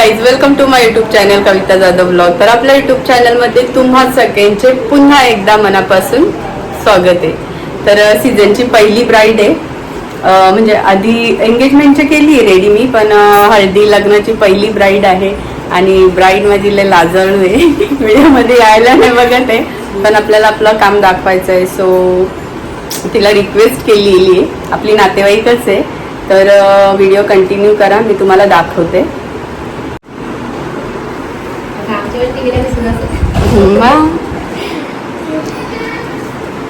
Guys welcome to my YouTube channel Kavita Jadhav blog तर आपल्या YouTube चॅनलमध्ये तुम्हा सगळ्यांचे पुन्हा एकदा मनापासून स्वागत आहे. तर सीझनची पहिली ब्राईड आहे. म्हणजे आधी एंगेजमेंटची केली आहे रेडी मी पण हळदी लग्नाची पहिली ब्राईड आहे आणि ब्राईड माझी लय लाजळू आहे. व्हिडिओमध्ये यायला नाही बघत आहे पण आपल्याला आपलं काम दाखवायचं आहे. सो तिला रिक्वेस्ट केलेली आहे. आपली नातेवाईकच आहे. तर व्हिडिओ कंटिन्यू करा मी तुम्हाला दाखवते.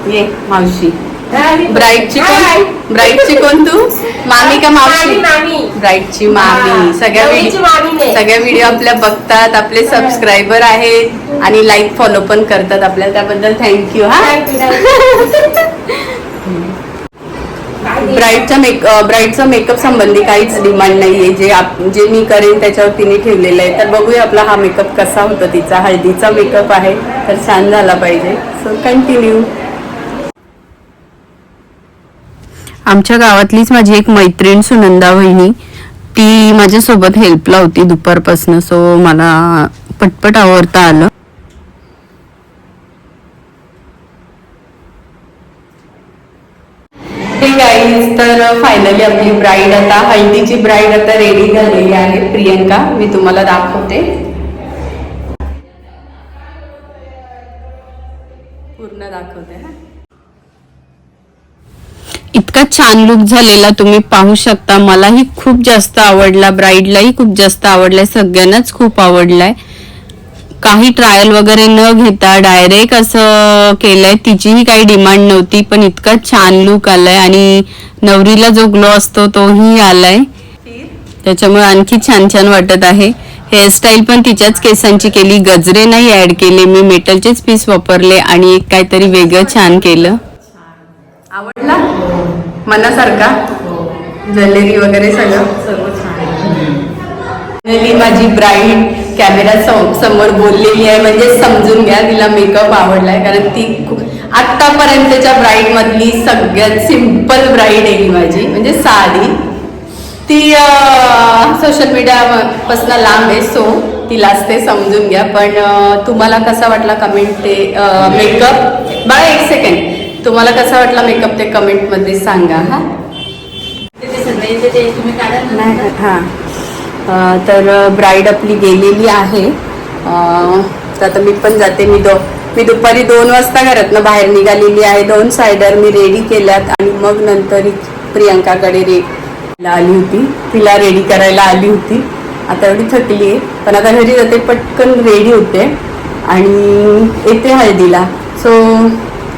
ये मावशी. ब्राईडची कोण? ब्राईडची कोण तू? मामी का मावशी? मामी, मामी. सगळ्या. सगळ्या व्हिडिओ आपल्या बघतात आपले सबस्क्रायबर आहेत आणि लाईक फॉलो पण करतात आपल्याला. त्याबद्दल थँक्यू हा. ब्राईडचा मेक ब्राईडचा मेकअप संबंधी काहीच डिमांड नाहीये. जे आप जे मी करेन त्याच्यावर तिने ठेवलेलं आहे. तर बघूया आपला हा मेकअप कसा होतो तिचा. हळदीचा मेकअप आहे तर छान झाला पाहिजे. सो कंटिन्यू आमच्या गावातलीच माझी एक मैत्रीण सुनंदा वहिनी ती माझ्यासोबत हेल्पला होती दुपारपासून. सो मला पटपट आवडता आलं हे गाईज तर uh, फायनली आपली ब्राईड आता हळदीची ब्राईड आता रेडी झालेली आहे. प्रियंका मी तुम्हाला दाखवते. पूर्ण दाखवते हा. इतका छान लुक झालेला तुम्ही पाहू शकता. मलाही खूप जास्त आवडला ब्राईडलाही खूप जास्त आवडलाय. सगळ्यांनाच खूप आवडलाय. काही ट्रायल वगैरे न घेता डायरेक्ट असं केलंय. तिचीही काही डिमांड नव्हती पण इतका छान लुक आलाय आणि नवरीला जो ग्लो असतो तोही आलाय. त्याच्यामुळे आणखी छान छान वाटत आहे. हेअरस्टाईल पण तिच्याच केसांची केली. गजरे नाही ऍड केले. मी मेटलचेच पीस वापरले आणि एक काहीतरी वेगळं छान केलं. आवडला? मनासारखा? ज्वेलरी वगैरे सगळं? सर्व छान माझी ब्राईड कॅमेरा समोर बोललेली आहे. म्हणजे समजून घ्या तिला मेकअप आवडलाय. कारण ती खूप आतापर्यंतच्या ब्राईड मधली सगळ्यात सिंपल ब्राईड आहे ही माझी. म्हणजे साडी. ती सोशल मीडिया पासून लांब आहे सो तिला असते समजून घ्या. पण तुम्हाला कसा वाटला कमेंट ते मेकअप बाळा एक सेकंड तुम्हाला कसा वाटला मेकअप ते कमेंटमध्ये सांगा हा? ते ते तुम्ही हां. तर ब्राईड आपली गेलेली आहे. तर आता मी पण जाते. मी दो मी दुपारी दोन वाजता घरातनं बाहेर निघालेली आहे. दोन सायडर मी रेडी केल्यात आणि मग नंतर प्रियांकाकडे रे आली होती. तिला रेडी करायला आली होती. आता एवढी थकली आहे. पण आता घरी जाते. पटकन रेडी होते. आणि येते हळदीला. सो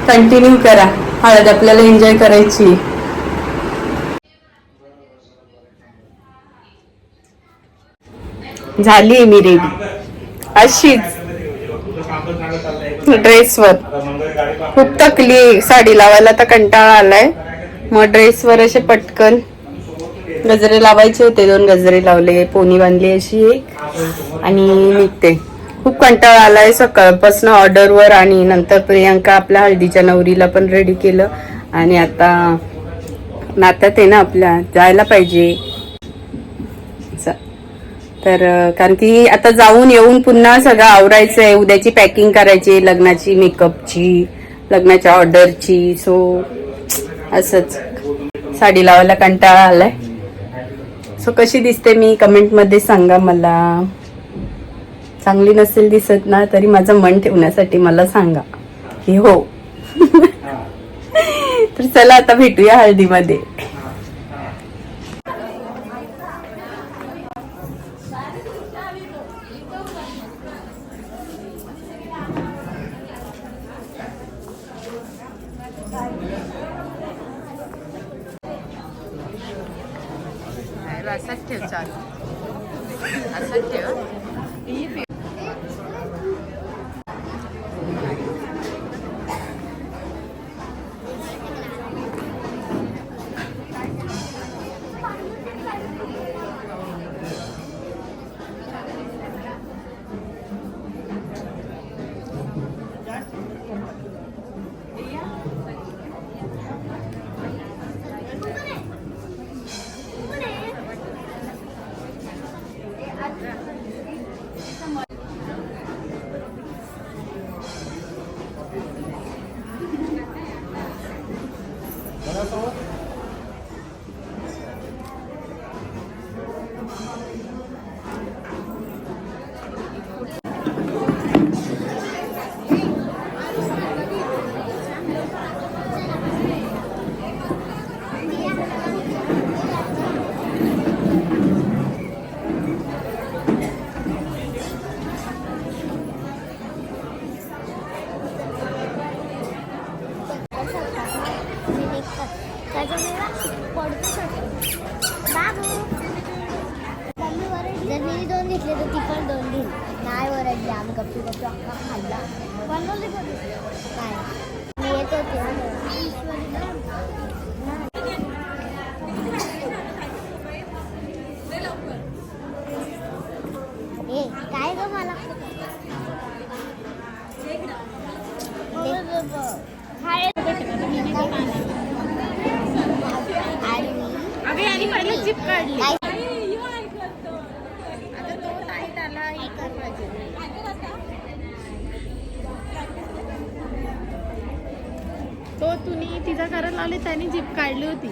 कंटिन्यू करा. हळद आपल्याला एन्जॉय करायची आहे. झाली मी रेडी अशीच. ड्रेसवर खूप तकली साडी लावायला तर कंटाळा आलाय. मग ड्रेसवर असे पटकन गजरे लावायचे होते. दोन गजरे लावले पोनी बांधली अशी एक आणि निघते. खूप कंटाळा आलाय सकाळपासून ऑर्डरवर आणि नंतर प्रियांका आपल्या हळदीच्या नवरीला पण रेडी केलं. आणि आता नात्यात आहे ना आपल्या जायला पाहिजे. तर कारण की आता जाऊन येऊन पुन्हा सगळं आवरायचं आहे उद्याची पॅकिंग करायची लग्नाची मेकअपची लग्नाच्या ऑर्डरची सो असंच. साडी लावायला कंटाळा आलाय. सो कशी दिसते मी? कमेंटमध्ये सांगा मला. चांगली नसेल दिसत ना तरी माझं मन ठेवण्यासाठी मला सांगा. की हो. तर चला आता भेटूया हळदीमध्ये. otro. जर मी दोन घेतले तर ती पण दोन घेईल. नाही वरडली. आम्ही गप्पी गप्पी अख्खा खाल्ला. बनवली पण काय? मी येत होते. ना ए काय ग मला आणि काय तो तुम्ही तिचा करायला लावले त्याने जीप काढली होती.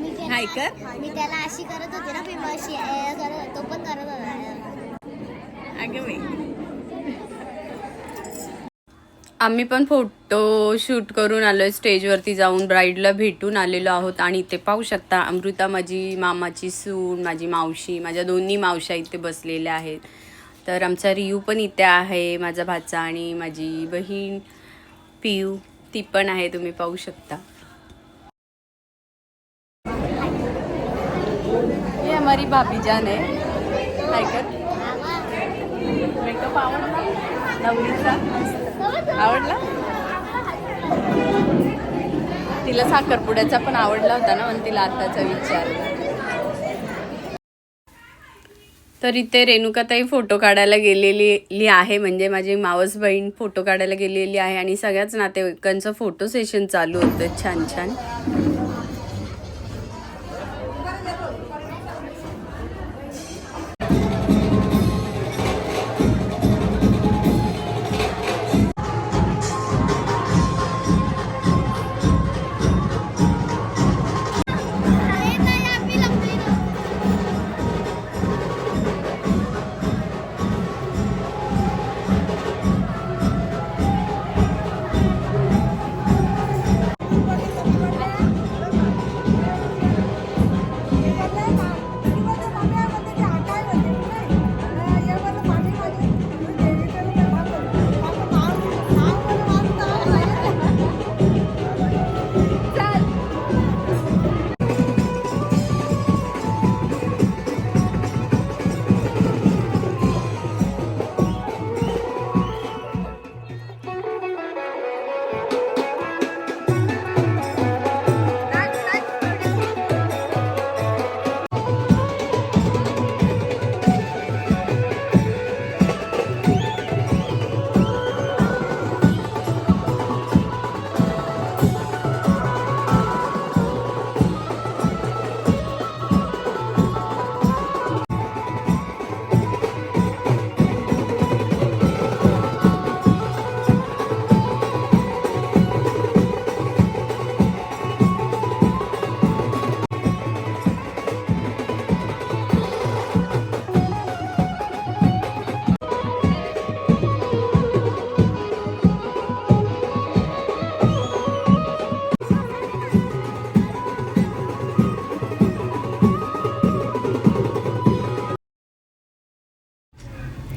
मी ते- हाय कर. मी त्याला अशी करत होते ना मी अशी करत तो पण करत होता. आम्ही पण फोटो शूट करून आलोय स्टेजवरती जाऊन. ब्राईडला भेटून आलेलो आहोत आणि इथे पाहू शकता अमृता माझी मामाची सून माझी मावशी माझ्या दोन्ही मावशा इथे बसलेल्या आहेत. तर आमचा रियू पण इथे आहे माझा भाचा आणि माझी बहीण पियू. ती पण आहे तुम्ही पाहू शकता. ये हमारी भाभी जान है. काय मेकअप आवडला? नवरीचा? आवडला? तिला साखरपुड्याचा पण आवडला होता ना म्हणून तिला आताचा विचार. तर इथे रेणुकाताई फोटो काढायला गेलेली आहे. म्हणजे माझी मावस बहीण फोटो काढायला गेलेली आहे आणि सगळ्याच नातेवाईकांचं फोटो सेशन चालू होतं. छान छान.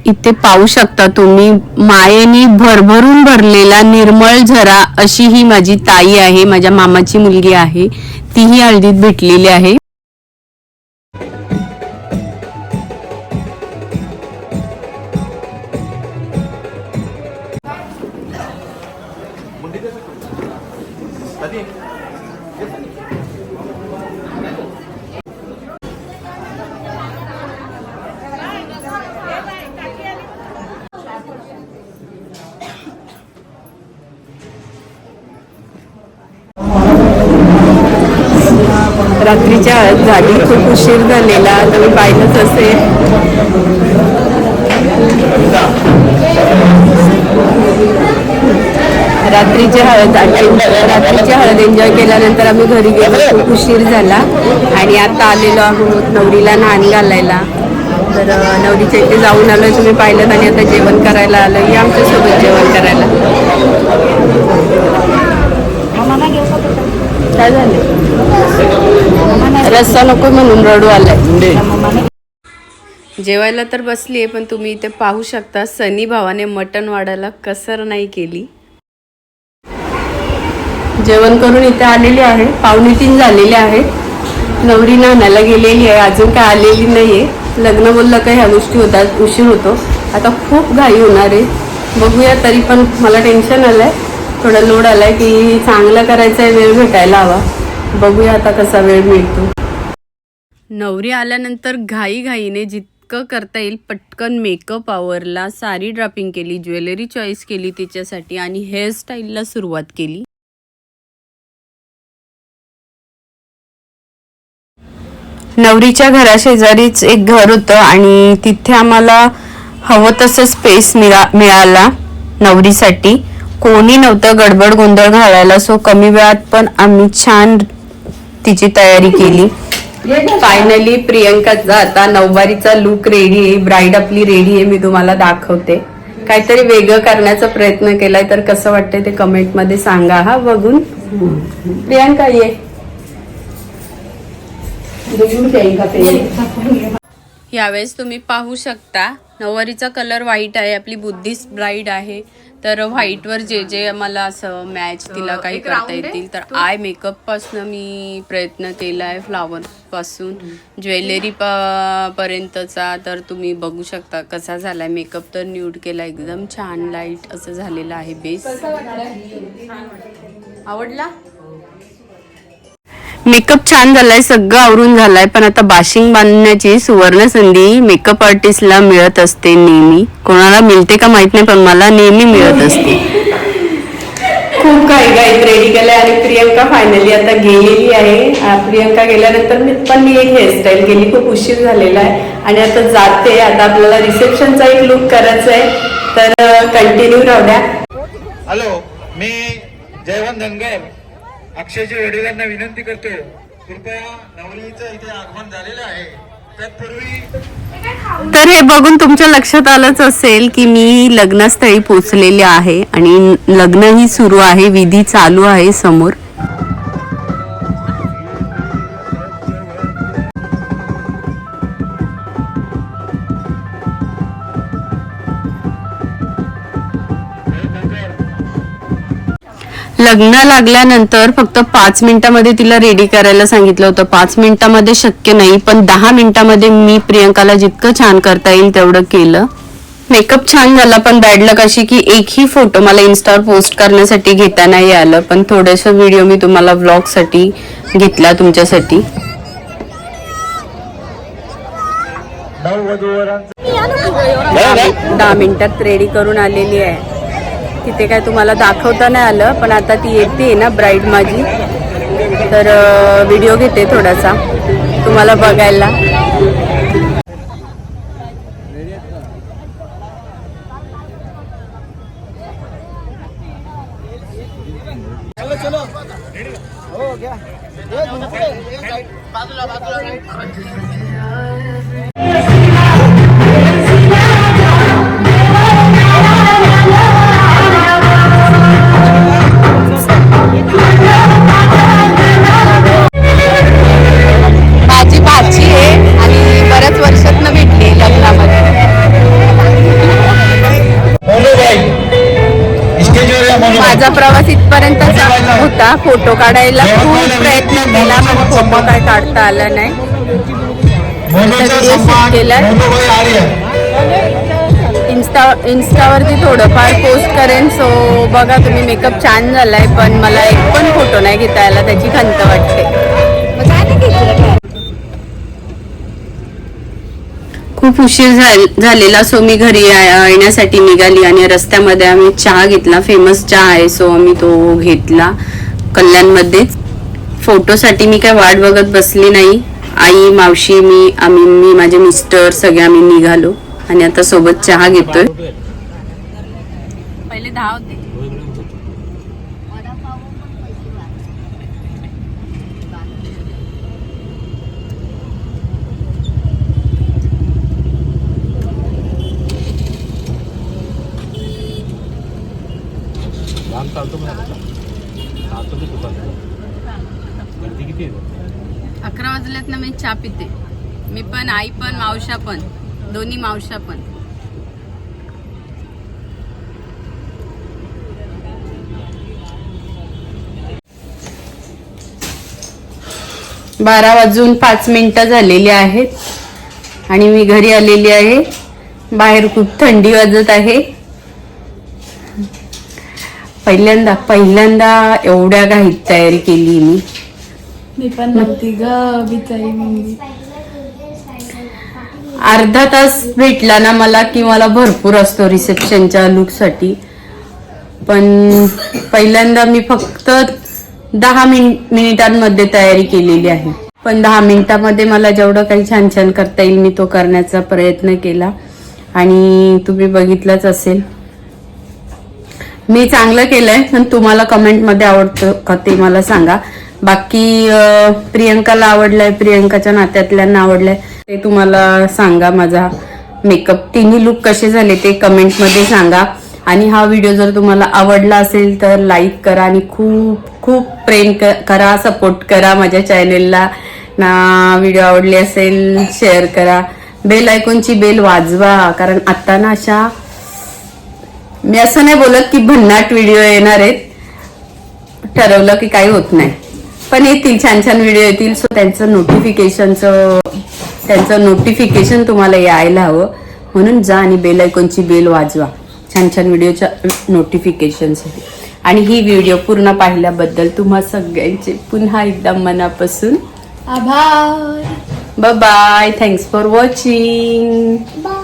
इथे पाहू शकता तुम्ही. मायेने भरभरून भरलेला निर्मळ झरा अशी ही माझी ताई आहे माझ्या मामाची मुलगी आहे. तीही हळदीत भेटलेली आहे. रात्रीच्या जागी खूप उशीर झालेला तुम्ही पाहिलंच असेल. रात्रीच्या हळद रात्रीच्या हळद एन्जॉय केल्यानंतर आम्ही घरी गेलो खूप उशीर झाला. आणि आता आलेलो आहोत नवरीला नान घालायला. तर नवरीच्या इथे जाऊन आलो तुम्ही पाहिलं आणि आता जेवण करायला आलो या आमच्यासोबत जेवण करायला. काय झालं? रस्सा नको म्हणून रडू आलाय. जेवायला तर बसली आहे पण तुम्ही इथे पाहू शकता सनी भावाने मटण वाढायला कसर नाही केली. जेवण करून इथे आलेली आहे. पावणे तीन झालेले आहेत नवरी नाण्याला गेलेली आहे. अजून काय आलेली नाहीये. लग्न बोललं का ह्या गोष्टी होतात उशीर होतो. आता खूप घाई होणार आहे. बघूया तरी पण मला टेन्शन आलंय. थोडा लोड आलाय की चांगलं करायचा आहे वेळ भेटायला हवा. बघूया आता कसा वेळ मिळतो. नवरी आल्यानंतर घाई घाईने जितकं करता येईल पटकन मेकअप आवरला साडी ड्रॉपिंग केली ज्वेलरी चॉईस केली तिच्यासाठी आणि हेअरस्टाईलला सुरुवात केली. नवरीच्या घराशेजारीच एक घर होतं आणि तिथे आम्हाला हवं तसं स्पेस मिळा मिळाला नवरीसाठी. कोणी नव्हतं गडबड गोंधळ घालायला सो कमी वेळात पण आम्ही छान तिची तयारी केली. फायनली प्रियंकाचा आता नऊवारीचा लुक रेडी आहे ब्राईड आपली रेडी आहे मी तुम्हाला दाखवते. काहीतरी वेगळं करण्याचा प्रयत्न केलाय तर कसं वाटतंय ते कमेंटमध्ये सांगा हा बघून. प्रियंका ये. यावेळेस तुम्ही पाहू शकता नऊवारीचा कलर व्हाईट आहे आपली बुद्धिस्ट ब्राईड आहे. तर व्हाईटवर जे जे मला असं मॅच तिला काही करता येतील तर आय मेकअपपासून मी प्रयत्न केला आहे फ्लावर पासून ज्वेलरी पर्यंतचा तर तुम्ही बघू शकता कसा झालाय. मेकअप तर न्यूड केला एकदम छान लाइट असं झालेलं आहे बेस आवडला? मेकअप छान झालाय सगळं आवरून झालाय पण आता बाशिंग बांधण्याची सुवर्ण संधी मेकअप आर्टिस्टला मिळत असते नेहमी. कोणाला मिळते का माहीत नाही पण मला नेहमी मिळत असते. खूप काही काही रेडी केलंय आणि प्रियंका फायनली आता गेलेली आहे. प्रियंका गेल्यानंतर मी पण मी एक हेअरस्टाईल केली खूप उशीर झालेला आहे. आणि आता जाते आता आपल्याला रिसेप्शनचा एक लुक करायचा आहे. तर कंटिन्यू राहू द्या. हॅलो मी जयवंत धनगर अक्षयच्या वडिलांना विनंती करतो कृपया नवरीचं इथे आगमन झालेलं आहे. तर हे बघून तुमच्या लक्षात आलंच असेल की मी लग्नस्थळी पोचलेले आहे आणि लग्नही सुरू आहे विधी चालू आहे समोर. लग्न लागल्यानंतर फक्त पाच मिनिटामध्ये तिला रेडी करायला सांगितलं होतं. पाच मिनिटामध्ये शक्य नाही पण दहा मिनिटामध्ये मी प्रियंकाला जितकं छान करता येईल तेवढं केलं. मेकअप छान झाला पण बॅड लक अशी की एकही फोटो मला इन्स्टावर पोस्ट करण्यासाठी घेता नाही आलं. पण थोडस व्हिडिओ मी तुम्हाला व्लॉगसाठी घेतला तुमच्यासाठी. दहा मिनिटात रेडी करून आलेली आहे. तिथे काय तुम्हाला दाखवता नाही आलं पण आता ती येते ना ब्राईड माझी. तर व्हिडिओ घेते थोडासा. तुम्हाला बघायला. माझा प्रवास इथपर्यंतचा होता. फोटो काढायला खूप प्रयत्न केला पण फोटो काय काढता आला नाही. आर्य. इन्स्टा इन्स्टावरती थोडंफार पोस्ट करेन. सो बघा तुम्ही मेकअप छान झालाय पण मला एक पण फोटो नाही घेता आला त्याची खंत वाटते. खूप उशीर झालेला. सो मी घरी येण्यासाठी निघाली आणि रस्त्यामध्ये आम्ही चहा घेतला. फेमस चहा आहे. सो आम्ही तो घेतला कल्याणमध्येच फोटोसाठी मी काय वाट बघत बसली नाही. आई मावशी मी आम्ही मी माझे मिस्टर सगळे आम्ही निघालो. आणि आता सोबत चहा घेतोय. पहिले दहा होते चालतो मी आता चालतो मी दुकानात गर्दी किती आहे अकरा वाजल्यात ना मी चहा पिते. मी पण आई पण मावशा पण दोन्ही मावशा पण. बारा वाजून पाच मिनिटं झालेली आहेत आणि मी घरी आलेली आहे. बाहेर खूप थंडी वाजत आहे. पहिल्यांदा पहिल्यांदा एवढ्या घाईत तयारी केली मी. मी पण नव्हती ग बिचारी मम्मी अर्धा तास भेटला ना मला की मला भरपूर असतो रिसेप्शनच्या लुकसाठी. पण पहिल्यांदा मी फक्त दहा मिन मिनिटांमध्ये तयारी केलेली आहे. पण दहा मिनिटामध्ये मला जेवढं काही छान छान करता येईल मी तो करण्याचा प्रयत्न केला. आणि तुम्ही बघितलंच असेल. मी चांगलं केलंय पण तुम्हाला कमेंटमध्ये आवडतं का ते मला सांगा. बाकी प्रियंकाला आवडलंय प्रियंकाच्या नात्यातल्यांना आवडलंय. ते तुम्हाला सांगा माझा मेकअप तिन्ही लुक कसे झाले ते कमेंटमध्ये सांगा. आणि हा व्हिडिओ जर तुम्हाला आवडला असेल तर लाईक करा आणि खूप खूप प्रेम करा सपोर्ट करा माझ्या चॅनेलला ना व्हिडिओ आवडली असेल शेअर करा. बेल आयकॉनची बेल वाजवा कारण आता ना अशा मी असं नाही बोलत की भन्नाट व्हिडिओ येणार आहेत. ठरवलं की काही होत नाही. पण येतील छान छान व्हिडिओ येतील. सो त्यांचं नोटिफिकेशनचं त्यांचं नोटिफिकेशन तुम्हाला यायला हवं. म्हणून जा आणि बेल आयकॉनची बेल वाजवा. छान छान व्हिडिओच्या नोटिफिकेशनसाठी आणि ही व्हिडिओ पूर्ण पाहिल्याबद्दल तुम्हा सगळ्यांचे पुन्हा एकदा मनापासून आभार. Bye thanks for watching bye